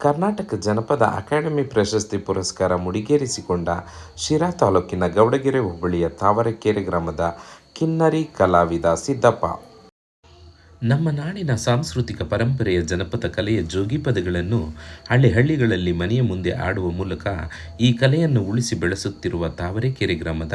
ಕರ್ನಾಟಕ ಜನಪದ ಅಕಾಡೆಮಿ ಪ್ರಶಸ್ತಿ ಪುರಸ್ಕಾರ ಮುಡಿಗೇರಿಸಿಕೊಂಡ ಶಿರಾ ತಾಲೂಕಿನ ಗೌಡಗೆರೆ ಹೋಬಳಿಯ ತಾವರೆಕೆರೆ ಗ್ರಾಮದ ಕಿನ್ನರಿ ಕಲಾವಿದ ಸಿದ್ದಪ್ಪ. ನಮ್ಮ ನಾಡಿನ ಸಾಂಸ್ಕೃತಿಕ ಪರಂಪರೆಯ ಜನಪದ ಕಲೆಯ ಜೋಗಿ ಪದಗಳನ್ನು ಹಳ್ಳಿ ಹಳ್ಳಿಗಳಲ್ಲಿ ಮನೆಯ ಮುಂದೆ ಆಡುವ ಮೂಲಕ ಈ ಕಲೆಯನ್ನು ಉಳಿಸಿ ಬೆಳೆಸುತ್ತಿರುವ ತಾವರೆಕೆರೆ ಗ್ರಾಮದ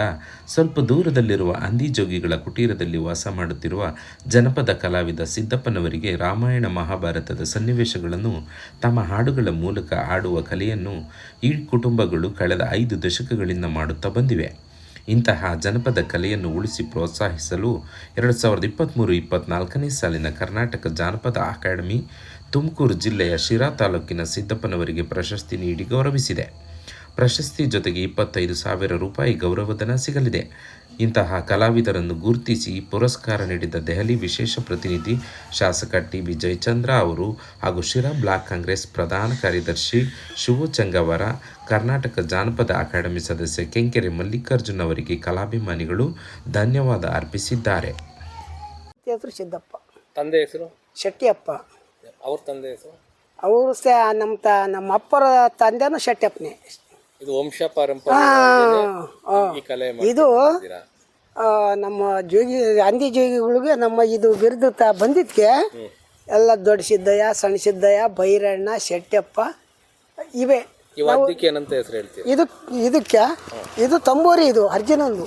ಸ್ವಲ್ಪ ದೂರದಲ್ಲಿರುವ ಅಂದಿ ಜೋಗಿಗಳ ಕುಟೀರದಲ್ಲಿ ವಾಸ ಮಾಡುತ್ತಿರುವ ಜನಪದ ಕಲಾವಿದ ಸಿದ್ದಪ್ಪನವರಿಗೆ ರಾಮಾಯಣ ಮಹಾಭಾರತದ ಸನ್ನಿವೇಶಗಳನ್ನು ತಮ್ಮ ಹಾಡುಗಳ ಮೂಲಕ ಆಡುವ ಕಲೆಯನ್ನು ಈ ಕುಟುಂಬಗಳು ಕಳೆದ ಐದು ದಶಕಗಳಿಂದ ಮಾಡುತ್ತಾ ಬಂದಿವೆ. ಇಂತಹ ಜನಪದ ಕಲೆಯನ್ನು ಉಳಿಸಿ ಪ್ರೋತ್ಸಾಹಿಸಲು ಎರಡು ಸಾವಿರದ ಇಪ್ಪತ್ತ್ಮೂರು ಇಪ್ಪತ್ತ್ನಾಲ್ಕನೇ ಸಾಲಿನ ಕರ್ನಾಟಕ ಜಾನಪದ ಅಕಾಡೆಮಿ ತುಮಕೂರು ಜಿಲ್ಲೆಯ ಶಿರಾ ತಾಲೂಕಿನ ಸಿದ್ದಪ್ಪನವರಿಗೆ ಪ್ರಶಸ್ತಿ ನೀಡಿ ಗೌರವಿಸಿದೆ. ಪ್ರಶಸ್ತಿ ಜೊತೆಗೆ ಇಪ್ಪತ್ತೈದು ಸಾವಿರ ರೂಪಾಯಿ ಗೌರವಧನ ಸಿಗಲಿದೆ. ಇಂತಹ ಕಲಾವಿದರನ್ನು ಗುರುತಿಸಿ ಪುರಸ್ಕಾರ ನೀಡಿದ ದೆಹಲಿ ವಿಶೇಷ ಪ್ರತಿನಿಧಿ ಶಾಸಕ ಟಿ ಬಿ ಜಯಚಂದ್ರ ಅವರು ಹಾಗೂ ಶಿರಾ ಬ್ಲಾಕ್ ಕಾಂಗ್ರೆಸ್ ಪ್ರಧಾನ ಕಾರ್ಯದರ್ಶಿ ಶಿವು ಚಂಗವರ ಕರ್ನಾಟಕ ಜಾನಪದ ಅಕಾಡೆಮಿ ಸದಸ್ಯ ಕೆಂಕೆರೆ ಮಲ್ಲಿಕಾರ್ಜುನ್ ಅವರಿಗೆ ಕಲಾಭಿಮಾನಿಗಳು ಧನ್ಯವಾದ ಅರ್ಪಿಸಿದ್ದಾರೆ. ಸಿದ್ದಪ್ಪ. ತಂದೆ ಹೆಸರು? ಶೆಟ್ಟಿಯಪ್ಪ. ಅವ್ರ ತಂದೆ ಹೆಸರು? ಅವರು ಸ ನಮ್ಮ ತ ನಮ್ಮ ಅಪ್ಪರ ತಂದೆನೂ ಶೆಟ್ಟಿಯಪ್ಪನೇ. ಇದು ವಂಶ ಪಾರಂಪರ್ಯ ಈ ಕಲೆ ಇದು ನಮ್ಮ ಜೋಗಿ ಅಂದಿ ಜೋಗಿಗಳಿಗೆ ನಮ್ಮ ಇದು ಬಿರುದು ತ ಬಂದಿದ್ದಕ್ಕೆ ಎಲ್ಲ ದೊಡ್ಡ ಸಿದ್ದಯ್ಯ ಸಣ್ಣ ಸಿದ್ದಯ್ಯ ಬೈರಣ್ಣ ಶೆಟ್ಟಪ್ಪ ಇವೆ. ಈ ಏನಂತ ಹೆಸರು ಹೇಳ್ತೀವಿ ಇದು ಇದಕ್ಕೆ ಇದು ತಂಬೂರಿ ಇದು ಅರ್ಜುನಂದು.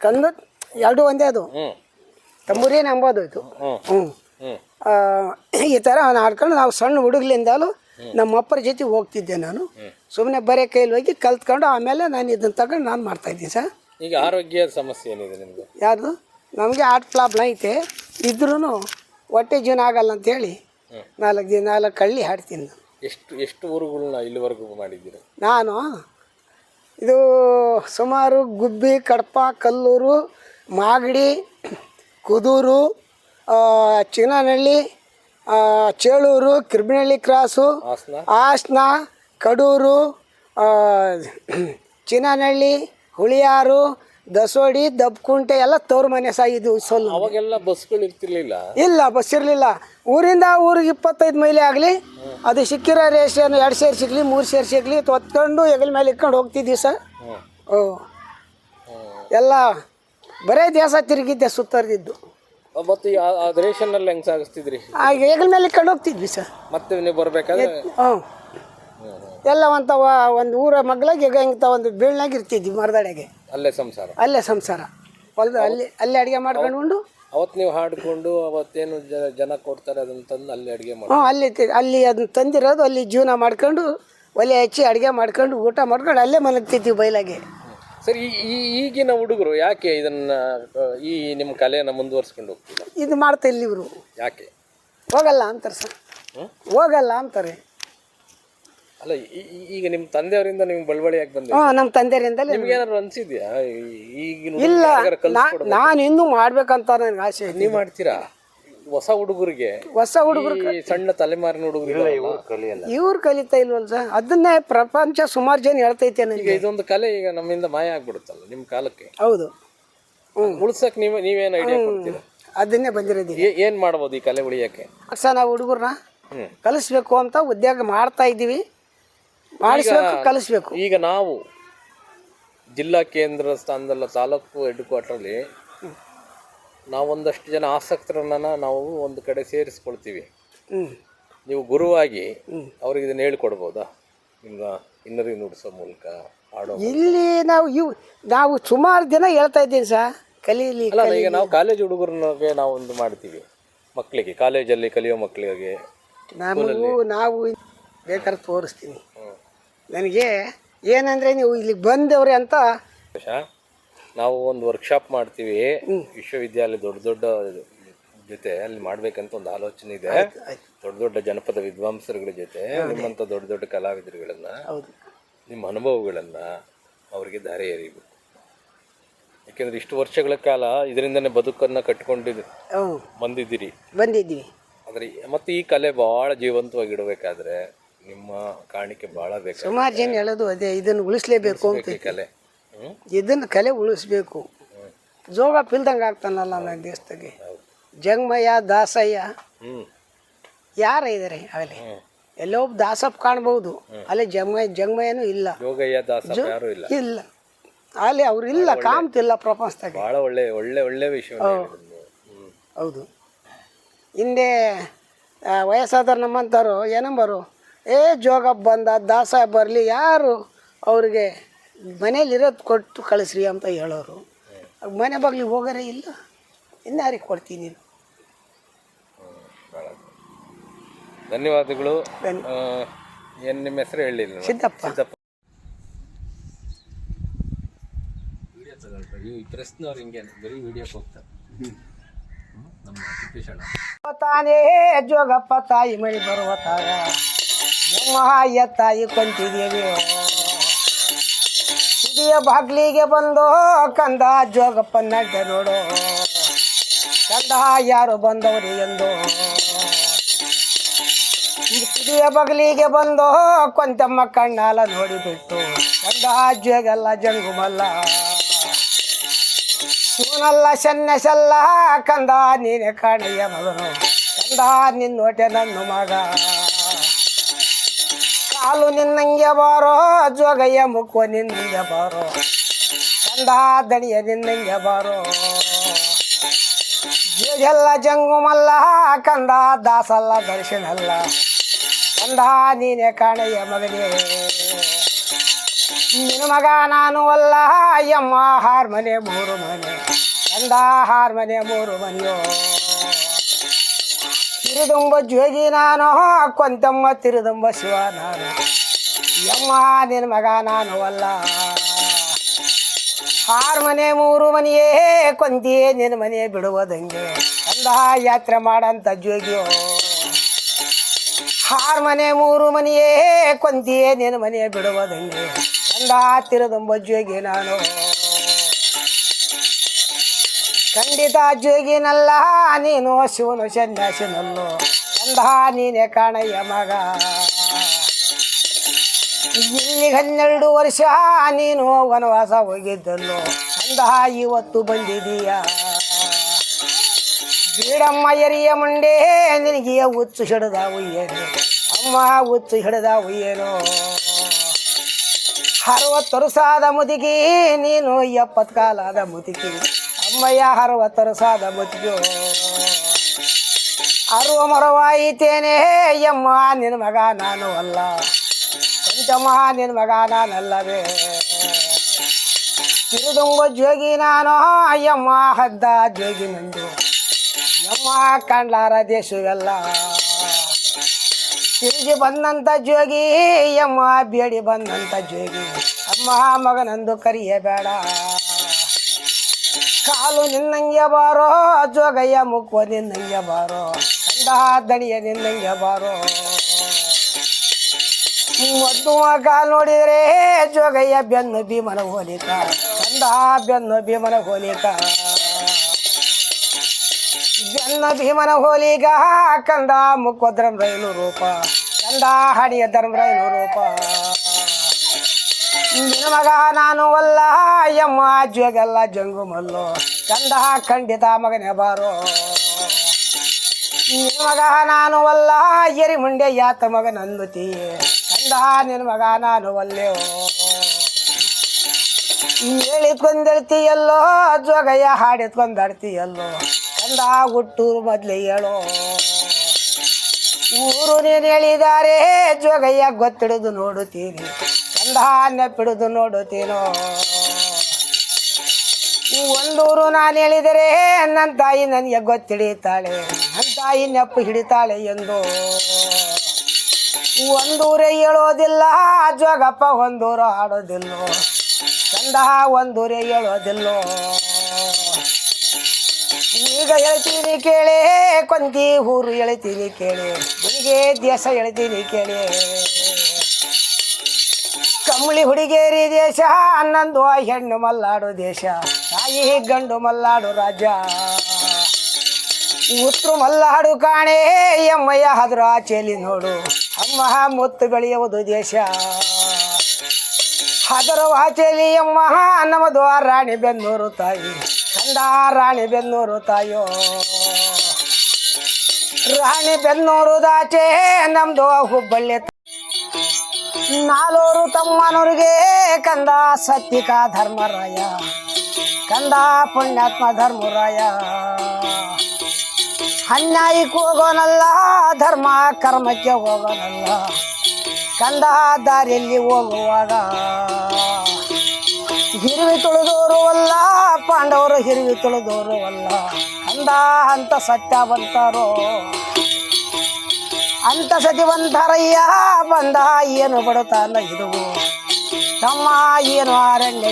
ಕಂದ ಎರಡು ಒಂದೇ ಅದು. ತಂಬೂರಿ ನಂಬೋದು ಇದು. ಹ್ಞೂ ಈ ಥರ ಆಡ್ಕೊಂಡು ನಾವು ಸಣ್ಣ ಹುಡುಗ್ಲಿಂದಲೂ ನಮ್ಮ ಅಪ್ಪರ ಜೊತೆ ಹೋಗ್ತಿದ್ದೆ ನಾನು. ಸುಮ್ಮನೆ ಬರೀ ಕೈಲಿ ಹೋಗಿ ಕಲ್ತ್ಕೊಂಡು ಆಮೇಲೆ ನಾನು ಇದನ್ನು ತಗೊಂಡು ನಾನು ಮಾಡ್ತಾಯಿದ್ದೀನಿ ಸರ್. ಈಗ ಆರೋಗ್ಯ ಸಮಸ್ಯೆ ಏನಿದೆ ನಿಮಗೆ ಯಾವುದು ನಮಗೆ ಹಾರ್ಟ್ ಪ್ರಾಬ್ಲಮ್ ಐತೆ. ಇದ್ರೂ ಹೊಟ್ಟೆ ಜೀವನ ಆಗಲ್ಲ ಅಂತ ಹೇಳಿ ನಾಲ್ಕು ದಿನ ನಾಲ್ಕು ಕಳ್ಳಿ ಹಾಡ್ತೀನಿ ನಾನು. ಎಷ್ಟು ಎಷ್ಟು ಊರುಗಳನ್ನ ಇಲ್ಲಿವರೆಗೂ ಮಾಡಿದ್ದೀರಾ? ನಾನು? ಇದು ಸುಮಾರು ಗುಬ್ಬಿ ಕಡಪ ಕಲ್ಲೂರು ಮಾಗಡಿ ಕುದೂರು ಚಿನ್ನನಹಳ್ಳಿ ಚೇಳೂರು ಕಿರ್ಬಿನಳ್ಳಿ ಕ್ರಾಸು ಹಾಸನ. ಕಡೂರು ಚಿನ್ನನಹಳ್ಳಿ ಹುಳಿಯಾರು ದಸೋಡಿ ದಬ್ಕುಂಟೆ ಎಲ್ಲ ತವ್ರ ಮನೆ ಸಾಗಿದ್ದು ಸೊಲ್ಲು. ಅವಾಗೆಲ್ಲ ಬಸ್ಗಳು ಇರ್ತಿರ್ಲಿಲ್ಲ? ಇಲ್ಲ ಬಸ್ ಇರಲಿಲ್ಲ. ಊರಿಂದ ಊರಿಗೆ ಇಪ್ಪತ್ತೈದು ಮೈಲಿ ಆಗಲಿ ಅದು ಸಿಕ್ಕಿರೋ ರೇಷನ್ ಎರಡು ಸೇರ್ ಸಿಗಲಿ ಮೂರು ಸೇರ್ ಸಿಗ್ಲಿ ತೊತ್ಕೊಂಡು ಹೆಗಲ ಮೇಲೆ ಇಟ್ಕೊಂಡು ಹೋಗ್ತಿದ್ವಿ ಸರ್ ಓ. ಎಲ್ಲ ಬರೇ ದೇಶ ತಿರುಗಿದ್ದೆ ಸುತ್ತರಿದ್ದು ಮತ್ತು ಆ- ರೇಷನ್ನಲ್ಲಿ ಹೆಂಗೆ ಸಾಗಿಸ್ತಿದ್ರಿ? ಆಗ ಹೆಗಲ ಮೇಲೆ ಕಂಡು ಹೋಗ್ತಿದ್ವಿ ಸರ್. ಮತ್ತೆ ನೀವು ಬರಬೇಕಾದ್ರೆ? ಹ್ಞೂ ಎಲ್ಲ ಒಂದು ಒಂದು ಊರ ಮಗ್ಳಾಗಿ ಈಗ ಹಿಂಗೆ ಒಂದು ಬೀಳ್ನಾಗ ಇರ್ತಿದ್ವಿ ಮರದಡೆಗೆ. ಅಲ್ಲೇ ಸಂಸಾರ? ಅಲ್ಲೇ ಸಂಸಾರ. ಹೊಲ್ದ ಅಲ್ಲಿ ಅಲ್ಲೇ ಅಡುಗೆ ಮಾಡ್ಕೊಂಡು ಅವತ್ತು ನೀವು ಹಾಡ್ಕೊಂಡು ಅವತ್ತೇನು ಜನ ಜನ ಕೊಡ್ತಾರೆ ಅದನ್ನ ತಂದು ಅಲ್ಲಿ ಅಡುಗೆ ಮಾಡಿ ಹ್ಞೂ ಅಲ್ಲಿ ತಿ- ಅಲ್ಲಿ ಅದನ್ನ ತಂದಿರೋದು ಅಲ್ಲಿ ಜೀವನ ಮಾಡ್ಕೊಂಡು ಒಲೆ ಹಚ್ಚಿ ಅಡುಗೆ ಮಾಡ್ಕೊಂಡು ಊಟ ಮಾಡ್ಕೊಂಡು ಅಲ್ಲೇ ಮಲಗ್ತಿದ್ವಿ ಬಯಲಾಗೆ. ಸರಿ ಈ- ಈಗಿನ ಹುಡುಗರು ಯಾಕೆ ಇದನ್ನ ಈ ನಿಮ್ಮ ಕಲೆಯನ್ನು ಮುಂದುವರ್ಸ್ಕೊಂಡು ಹೋಗ್ತಿಲ್ಲ? ಇದು ಮಾಡ್ತಾ ಇಲ್ಲಿ ಇವರು. ಯಾಕೆ? ಹೋಗಲ್ಲ ಅಂತಾರೆ ಸರ್. ಹೋಗಲ್ಲ ಅಂತಾರೆ. ಅಲ್ಲ ಈ- ಈ- ಈಗ ನಿಮ್ಮ ತಂದೆಯವರಿಂದ ನಿಮ್ಗೆ ಬಳುವಳಿಯಾಗಿ ಬಂದೆ ಹ್ಞೂ ನಮ್ಮ ತಂದೆರಿಂದಲೇ ನಿಮ್ಗೆ ಏನಾದ್ರು ಅನ್ಸಿದ್ಯಾ? ಈಗ ಈಗಿನ ಇಲ್ಲ ಹುಡುಗರು ಕಲ್ಸ್ಕೊಡ್ಬೇಕು? ನಾನು ಇನ್ನೂ ಮಾಡ್ಬೇಕಂತ ನನಗೆ ಆಸೆ ಐತಿ ನೀವು ಮಾಡ್ತೀರಾ? ಹೊಸ ಹುಡುಗರಿಗೆ ಹೊಸ ಹುಡುಗರು ಈ ಸಣ್ಣ ತಲೆಮಾರಿನ ಹುಡುಗರಿಗೆ ಇವ್ರು ಕಲಿತಾ ಇಲ್ವಲ್ಲ ಸರ್? ಅದನ್ನೇ ಪ್ರಪಂಚ ಸುಮಾರು ಜನ ಹೇಳ್ತೈತೆ ಈಗ ನನಗೆ ಇದೊಂದು ಕಲೆ ಈಗ ನಮ್ಮಿಂದ ಮಾಯ ಆಗ್ಬಿಡುತ್ತಲ್ಲ ನಿಮ್ಮ ಕಾಲಕ್ಕೆ. ಹೌದು. ಉಳ್ಸಕ್ ನೀವ್ ನೀವೇನು ಐಡಿಯಾ ಕೊಡ್ತೀರಾ? ಅದನ್ನೇ ಬಂದಿರೋದು ಏ- ಏನ್ ಮಾಡ್ಬೋದು ಈ ಕಲೆ ಉಳಿಯಕ್ಕೆ? ಸರ್ ನಾವು ಹುಡುಗರನ್ನ ಹ್ಮ್. ಕಲಿಸ್ಬೇಕು ಅಂತ ಉದ್ಯೋಗ ಮಾಡ್ತಾ ಇದ್ದೀವಿ. ಮಾಡಿಸ್ಬೇಕು ಕಲಿಸ್ಬೇಕು. ಈಗ ನಾವು ಜಿಲ್ಲಾ ಕೇಂದ್ರ ಸ್ಥಾನದಲ್ಲ ತಾಲೂಕು ಹೆಡ್ ಕ್ವಾರ್ಟರ್ಲಿ ನಾವೊಂದಷ್ಟು ಜನ ಆಸಕ್ತರನ್ನ ನಾವು ಒಂದು ಕಡೆ ಸೇರಿಸ್ಕೊಳ್ತೀವಿ. ನೀವು ಗುರುವಾಗಿ ಅವ್ರಿಗೆ ಇದನ್ನ ಹೇಳ್ಕೊಡ್ಬೋದಾ? ನಿಮ್ಮ ಇನ್ನರಿ ನುಡಿಸೋ ಮೂಲಕ ಆಡೋ ಇಲ್ಲಿ ನಾವು ಇವು ನಾವು ಸುಮಾರು ದಿನ ಹೇಳ್ತಾ ಇದ್ದೀನಿ ಸರ್ ಕಲೀಲಿ ಅಲ್ಲ ಈಗ ನಾವು ಕಾಲೇಜ್ ಹುಡುಗರಿಗೆ ನಾವು ಒಂದು ಮಾಡ್ತೀವಿ. ಮಕ್ಕಳಿಗೆ ಕಾಲೇಜಲ್ಲಿ ಕಲಿಯೋ ಮಕ್ಕಳಿಗೆ ನಾವು ನಾವು ಬೇಕಾದ್ರೆ ತೋರಿಸ್ತೀನಿ. ನನಗೆ ಏನಂದರೆ ನೀವು ಇಲ್ಲಿಗೆ ಬಂದವ್ರೆ ಅಂತ ನಾವು ಒಂದು ವರ್ಕ್ಶಾಪ್ ಮಾಡ್ತೀವಿ. ವಿಶ್ವವಿದ್ಯಾಲಯ ದೊಡ್ಡ ದೊಡ್ಡ ಜೊತೆ ಅಲ್ಲಿ ಮಾಡ್ಬೇಕಂತ ಒಂದು ಆಲೋಚನೆ ಇದೆ. ದೊಡ್ಡ ದೊಡ್ಡ ಜನಪದ ವಿದ್ವಾಂಸರುಗಳ ಜೊತೆ ನಿಮ್ಮಂತ ದೊಡ್ಡ ದೊಡ್ಡ ಕಲಾವಿದರುಗಳನ್ನ ನಿಮ್ಮ ಅನುಭವಗಳನ್ನ ಅವರಿಗೆ ದಾರಿ ಎರಿಬೇಕು. ಯಾಕೆಂದ್ರೆ ಇಷ್ಟು ವರ್ಷಗಳ ಕಾಲ ಇದರಿಂದನೇ ಬದುಕನ್ನ ಕಟ್ಕೊಂಡಿದ್ದು ಬಂದಿದ್ದೀರಿ. ಬಂದಿದ್ದೀವಿ. ಆದ್ರೆ ಮತ್ತೆ ಈ ಕಲೆ ಬಹಳ ಜೀವಂತವಾಗಿ ಇಡಬೇಕಾದ್ರೆ ನಿಮ್ಮ ಕಾಣಿಕೆ ಬಹಳ ಬೇಕು ಸುಮಾರು ಜನ ಹೇಳೋದು ಅದೇ ಇದನ್ನು ಉಳಿಸ್ಲೇಬೇಕು ಕಲೆ. ಇದನ್ನು ಕಲೆ ಉಳಿಸ್ಬೇಕು. ಜೋಗ ಪಿಲ್ದಂಗೆ ಆಗ್ತಾನಲ್ಲ ನನ್ನ ದೇಶದಾಗೆ. ಜಂಗಮಯ್ಯ ದಾಸಯ್ಯ ಯಾರ ಇದ್ದಾರೆ ಅಲ್ಲಿ ಎಲ್ಲೋ ಒಬ್ಬ ದಾಸಪ್ಪ ಕಾಣ್ಬೋದು. ಅಲ್ಲಿ ಜಂಗಯ್ಯ ಜಂಗಮಯ್ಯನೂ ಇಲ್ಲ. ಇಲ್ಲ. ಅಲ್ಲಿ ಅವ್ರು ಇಲ್ಲ ಕಾಮ್ತಿಲ್ಲ ಪ್ರಪಂಚದಾಗ. ಬಹಳ ಒಳ್ಳೆ ಒಳ್ಳೆ ಒಳ್ಳೆ ವಿಷಯ ಹೌದು. ಹಿಂದೆ. ವಯಸ್ಸಾದವ್ರು ನಮ್ಮಂಥವ್ರು ಏನಂಬರು ಏ ಜೋಗಪ್ಪ ಬಂದ ದಾಸ ಬರಲಿ ಯಾರು ಅವ್ರಿಗೆ ಮನೇಲಿ ಇರೋದು ಕೊಟ್ಟು ಕಳಿಸ್ರಿ ಅಂತ ಹೇಳೋರು. ಮನೆ ಬಗ್ಲಿ ಹೋಗೋರೇ ಇಲ್ಲ. ಇನ್ನಾರಿಗೆ ಕೊಡ್ತೀನಿ ನೀನು? ಧನ್ಯವಾದಗಳು. ಏನು ನಿಮ್ಮ ಹೆಸರು ಹೇಳಿಲ್ಲ. ಸಿದ್ದಪ್ಪ. ಸಿದ್ದಪ್ಪ. ಈ ಪ್ರೆಸ್ನವ್ರು ಹಿಂಗೇನೆ ಬರೀ ವಿಡಿಯೋಕ್ಕೆ ಹೋಗ್ತಾರೆ. ನಮ್ಮ ತಿಪ್ಪೇಶಣ್ಣ ತಾನೇ ಜೋಗಪ್ಪ ತಾಯಿ ಮಳಿ ಬರುವ ತಾಯ. ನಮ್ಮ ತಾಯಿ ಕೊಂತಿದೇವಿ ಕುಡಿಯ ಬಾಗ್ಲಿಗೆ ಬಂದು, ಕಂದ ಜೋಗಪ್ಪ ನಡ್ಡ ನೋಡು. ಕಂದ ಯಾರು ಬಂದವ್ರಿ ಎಂದು. ಕಿಡಿಯ ಬಗಲಿಗೆ ಬಂದು ಕೊಂತಮ್ಮ ಕಣ್ಣಾಲ ನೋಡಿಬಿಟ್ಟು, ಕಂದ ಜೋಗಲ್ಲ ಜಂಗುಮಲ್ಲ. ಶಿವನಲ್ಲ ಸನ್ನೆಸಲ್ಲ ಕಂದ ನೀನೆ ಕಾಣಯ್ಯ ಮಗನು. ಕಂದ ನಿನ್ನೋಟೆ ನನ್ನ ಮಗ. ಕಾಲು ನಿನ್ನಂಗೆ ಬಾರೋ, ಜೋಗಯ್ಯ ಮುಖ ನಿನ್ನಂಗೆ ಬಾರೋ. ಚಂದ ದಣಿಯ ನಿನ್ನಂಗೆ ಬಾರೋ. ಜೋಗೆಲ್ಲ ಜಂಗುಮಲ್ಲ ಕಂದ ದಾಸಲ್ಲ ದರ್ಶನಲ್ಲ. ಕಂದ ನೀನೆ ಕಾಣಯ್ಯ ಮಗನೇ. ನಿನ್ನ ಮಗ ನಾನು ಅಲ್ಲ ಅಯ್ಯಮ್ಮ ಹಾರ್ಮನೆ ಮೂರು ಮನೆ. ಕಂದ ಹಾರ್ಮನೆ ಮೂರು ಮನೆಯೋ. ತಿರುದುಂಬ ಜೋಗಿ ನಾನು ಕೊಂತಮ್ಮ ತಿರುದುಂಬ ಶಿವ ನಾನು ಯಮ್ಮ ನಿನ್ನ ಮಗ ನಾನು ಅಲ್ಲ. ಆರು ಮನೆ, ಮೂರು ಮನೆಯೇ, ಕೊಂದಿಯೇ ನಿನ್ನ ಮನೆ ಬಿಡುವುದಂಗೆ. ಅಂದ ಯಾತ್ರೆ ಮಾಡಂತ ಜೋಗಿಯೋ ಆರು ಮನೆ, ಮೂರು ಮನೆಯೇ, ಕೊಂದಿಯೇ ನಿನ್ನ ಮನೆ ಬಿಡುವುದಂಗೆ. ಅಂದ ತಿರುದುಂಬ ಜೋಗಿ ನಾನು ಖಂಡಿತ ಜೋಗಿನಲ್ಲ, ನೀನು ಶಿವನು ಸನ್ಯಾಸಿನಲ್ಲು ಕಂದ ನೀನೇ ಕಾಣಯ್ಯ ಮಗ. ಇಲ್ಲಿ ಹನ್ನೆರಡು ವರ್ಷ ನೀನು ವನವಾಸ ಹೋಗಿದ್ದಲ್ಲು. ಅಂದ ಇವತ್ತು ಬಂದಿದೀಯ ಬೀಡಮ್ಮ ಎರಿಯ ಮುಂಡೆ ನಿನಗೆ ಹುಚ್ಚು ಹಿಡ್ದಾವು ಏನು? ಅಮ್ಮ ಹುಚ್ಚು ಹಿಡ್ದಾವು ಏನು? ಅರವತ್ತು ವರ್ಷ ಆದ ಮುದುಕಿ, ನೀನು ಎಪ್ಪತ್ತು ಕಾಲಾದ ಮುದುಕಿ. ಅಮ್ಮಯ್ಯ ಹರುವ ತರಸಾದ ಬದುಕು ಅರುವ ಮರವಾಯಿತೇನೆ ಯಮ್ಮ ನಿನ್ನ ಮಗ ನಾನು ಅಲ್ಲ. ಪಂಚಮ್ಮ ನಿನ್ನ ಮಗ ನಾನಲ್ಲವೇ? ತಿರುದುಂಬ ಜೋಗಿ ನಾನು ಅಯ್ಯಮ್ಮ ಹದ್ದ ಜೋಗಿ ನಂದು ಯಮ್ಮ ಕಂಡ್ಲಾರ ದೇಶವೆಲ್ಲ. ತಿರುಗಿ ಬಂದಂತ ಜೋಗಿ ಯಮ್ಮ ಬೇಡಿ ಬಂದಂತ ಜೋಗಿ. ಅಮ್ಮ ಮಗನಂದು ಕರಿಯಬೇಡ. ಕಾಲು ನಿನ್ನಂಗೆ ಬಾರೋ, ಜೋಗಯ್ಯ ಮುಖ ನಿನ್ನಂಗೆ ಬಾರೋ ಕಂದ ದಣಿಯ ನಿನ್ನಂಗೆ ಬಾರೋ. ಮದ್ದು ಕಾಲು ನೋಡಿದ್ರೆ ಜೋಗಯ್ಯ ಬೆನ್ನು ಭೀಮನ ಹೋಲಿಕ ಕಂದ ಬೆನ್ನು ಭೀಮನ ಹೋಲಿಕ ಬೆನ್ನ ಭೀಮನ ಹೋಲಿಗ ಕಂದ ಮುಖ ಧರ್ಮರೈನು ರೂಪ ಕಂದ ಹಡಿಯ ಧರ್ಮರೈನು ರೂಪ. ಮಗ ನಾನು ಅಲ್ಲ ಯಮ್ಮ ಜೋಗಲ್ಲ ಜಂಗು ಮಲ್ಲು. ಚಂದ ಖಂಡಿತ ಮಗನೇ ಬಾರೋ. ನಿನ್ನ ಮಗ ನಾನು ಅಲ್ಲ ಎರಿ ಮುಂಡೆ ಯಾತ ಮಗ ನಂದುತಿ. ಚಂದ ನಿನ್ನ ಮಗ ನಾನು ಅಲ್ಲೇ ಹೇಳಿದ್ಕೊಂಡಳ್ತೀಯಲ್ಲೋ ಜೋಗಯ್ಯ ಹಾಡಿತ್ಕೊಂಡಾಡ್ತೀಯಲ್ಲೋ ಕಂದ ಹುಟ್ಟೂರು ಮೊದ್ಲೇ ಹೇಳೋ. ಊರು ನೀನು ಹೇಳಿದ್ದಾರೆ ಜೋಗಯ್ಯ ಗೊತ್ತಿಡಿದು ನೋಡುತ್ತೀನಿ. ಕಂದ ಪಿಡಿದು ನೋಡುತ್ತೀನೋ ಒಂದೂರು ನಾನು ಹೇಳಿದರೆ ನನ್ನ ತಾಯಿ ನನಗೆ ಗೊತ್ತಿಡಿತಾಳೆ ನನ್ನ ತಾಯಿ ನೆಪ್ಪು ಹಿಡಿತಾಳೆ ಎಂದು. ಒಂದೂರೇ ಹೇಳೋದಿಲ್ಲ, ಜೋಗಪ್ಪ ಒಂದೂರು ಆಡೋದಿಲ್ಲೋ ಚಂದ ಒಂದೂರೇ ಹೇಳೋದಿಲ್ಲೋ. ಈಗ ಹೇಳ್ತೀನಿ ಕೇಳಿ ಕೊಂದಿ ಊರು ಹೇಳ್ತೀನಿ ಕೇಳಿ ನಿನಗೆ ದೇಶ ಹೇಳ್ತೀನಿ ಕೇಳಿ. ಕಮ್ಮಳಿ ಹುಡುಗೇರಿ ದೇಶ, ಹನ್ನೊಂದು ಹೆಣ್ಣು ಮಲ್ಲಾಡು ದೇಶ, ತಾಯಿ ಗಂಡು ಮಲ್ಲಾಡು ರಾಜ ಉತ್ರು ಮಲ್ಲಾಡು ಕಾಣೆ, ಎಮ್ಮಯ್ಯ ಹದ್ರ ಆಚೆಲಿ ನೋಡು, ಅಮ್ಮ ಮುತ್ತು ಬೆಳೆಯುವುದು ದೇಶ. ಹದರು ಆಚೆಲಿ ಅಮ್ಮ ನಮ್ಮದು ಆ ರಾಣಿ ಬೆನ್ನೂರು ತಾಯಿ ಕಂದ ರಾಣಿ ಬೆನ್ನೂರು ತಾಯೋ. ರಾಣಿ ಬೆನ್ನೂರು ದಾಚೆ, ನಮ್ದು ಹುಬ್ಬಳ್ಳಿ ನಾಲ್ವರು ತಮ್ಮನವ್ರಿಗೆ ಕಂದ ಸತ್ಯಿಕ ಧರ್ಮರಾಯ, ಕಂದ ಪುಣ್ಯಾತ್ಮ ಧರ್ಮರಾಯ. ಅನ್ಯಾಯಕ್ಕೆ ಹೋಗೋನಲ್ಲ ಧರ್ಮ ಕರ್ಮಕ್ಕೆ ಹೋಗೋನಲ್ಲ, ಕಂದ ದಾರಿಯಲ್ಲಿ ಹೋಗುವಾಗ. ಹಿರಿವಿ ತುಳಿದೋರು ಅಲ್ಲ ಪಾಂಡವರು ಹಿರಿವಿ ತುಳಿದೋರು ಅಲ್ಲ ಕಂದ ಅಂತ ಸತ್ಯ ಬಂತಾರೋ ಅಂತ ಸತಿ ಬಂತಾರಯ್ಯ ಬಂದ ಏನು ಬಡತಾನ ಇದುವು? ತಮ್ಮ ಏನು ಅರಣ್ಯ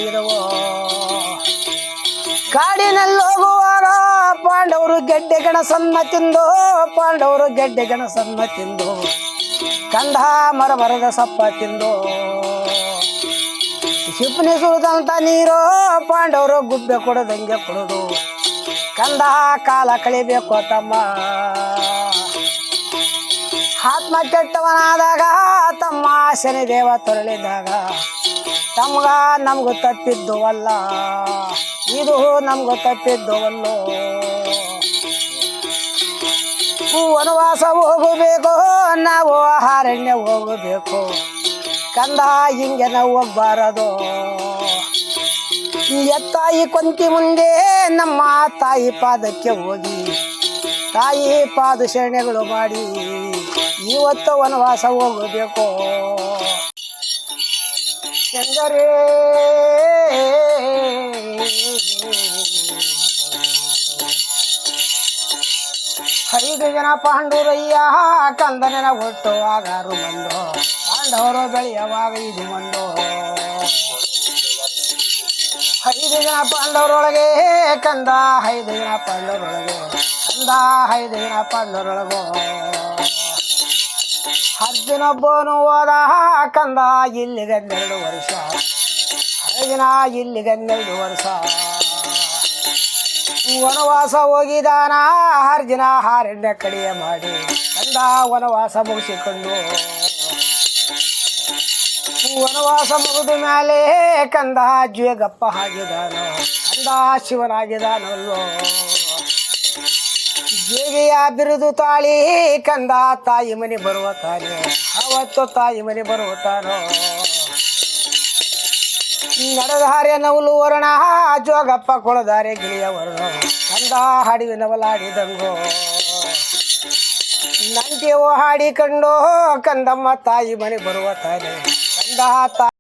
ಕಾಡಿನಲ್ಲಿ ಹೋಗುವಾಗ ಪಾಂಡವರು ಗೆಡ್ಡೆ ಗಣಸನ್ನ ತಿಂದು, ಪಾಂಡವರು ಗೆಡ್ಡೆ ಗಣಸನ್ನ ತಿಂದು, ಕಂದ ಮರ ಮರದ ಸಪ್ಪ ತಿಂದು. ಶಿಪ್ನಿ ಸುರಿದಂತ ನೀರು ಪಾಂಡವರು ಗುಬ್ಬೆ ಕೊಡದಂಗೆ ಕೊಡೋದು. ಕಂದ ಕಾಲ ಕಳಿಬೇಕು ತಮ್ಮ. ಆತ್ಮ ಕೆಟ್ಟವನಾದಾಗ ತಮ್ಮ ಶನಿದೇವ ತೊರಳಿದಾಗ, ತಮ್ಗ ನಮ್ಗೂ ತಪ್ಪಿದ್ದು ಅಲ್ಲ ಇದು ನಮ್ಗೂ ತಪ್ಪಿದ್ದು ಅಲ್ಲೋ ವನವಾಸ ಹೋಗಬೇಕು, ನಾವು ಅರಣ್ಯ ಹೋಗಬೇಕು. ಕಂದ ಹಿಂಗೆ ನಾವು ಹೋಗ್ಬಾರದು. ಎತ್ತಾಯಿ ಕೊಂತಿ ಮುಂದೆ ನಮ್ಮ ತಾಯಿ ಪಾದಕ್ಕೆ ಹೋಗಿ, ತಾಯಿ ಪಾದ ಶರಣೆಗಳು ಮಾಡಿ. ಇವತ್ತು ವನವಾಸ ಹೋಗಬೇಕು. ಎಂದರೆ, ಐದು ಜನ ಪಾಂಡುರಯ್ಯ ಕಂದನ ಹುಟ್ಟುವಾಗಾರು ಬಂದು. ಪಾಂಡವರು ಬೆಳೆಯುವಾಗ ಇದು ಬಂದು ಐದು ಜನ ಪಾಂಡವರೊಳಗೆ ಕಂದ, ಐದು ಜನ ಪಾಂಡವರೊಳಗೆ ಕಂದ, ಐದು ಜನ ಪಾಂಡವರೊಳಗೋ. ಅರ್ಜುನೊಬ್ಬನು ಹೋದ ಕಂದ ಇಲ್ಲಿಗೆ ಹನ್ನೆರಡು ವರ್ಷ. ಅರ್ಜುನ ಇಲ್ಲಿಗೆ ಹನ್ನೆರಡು ವರ್ಷ. ವನವಾಸ ಹೋಗಿದಾನ, ಅರ್ಜುನ ಹಾರಣ್ಯ ಕಡಿಯ ಮಾಡಿ ಕಂದ ವನವಾಸ ಮುಗಿಸಿಕೊಂಡು. ವನವಾಸ ಮುಗಿದ ಮೇಲೆ ಕಂದ ಜ್ವೇಗಪ್ಪ ಆಗಿದಾನ, ಕಂದ ಶಿವನಾಗಿದಾನಲ್ಲೋ ಜೇಗಿಯ ಬಿರುದು ತಾಳಿ ಕಂದ ತಾಯಿ ಮನೆ ಬರುವ ತಾನೆ. ಅವತ್ತು ತಾಯಿ ಮನೆ ಬರುತ್ತಾನೋ ನಡೆದಾರೆ ನವಲು ವರ್ಣ, ಜೋಗಪ್ಪ ಕೊಳದಾರೆ ಗಿಳಿಯ ವರ್ಣ ಕಂದ ಹಾಡಿವೆ ನವಲಾಡಿದಂಗೋ ಹಾಡಿ ಕಂಡೋ? ಕಂದಮ್ಮ ತಾಯಿ ಮನೆ ಬರುವ ತಾನೆ. ಕಂದ ತಾ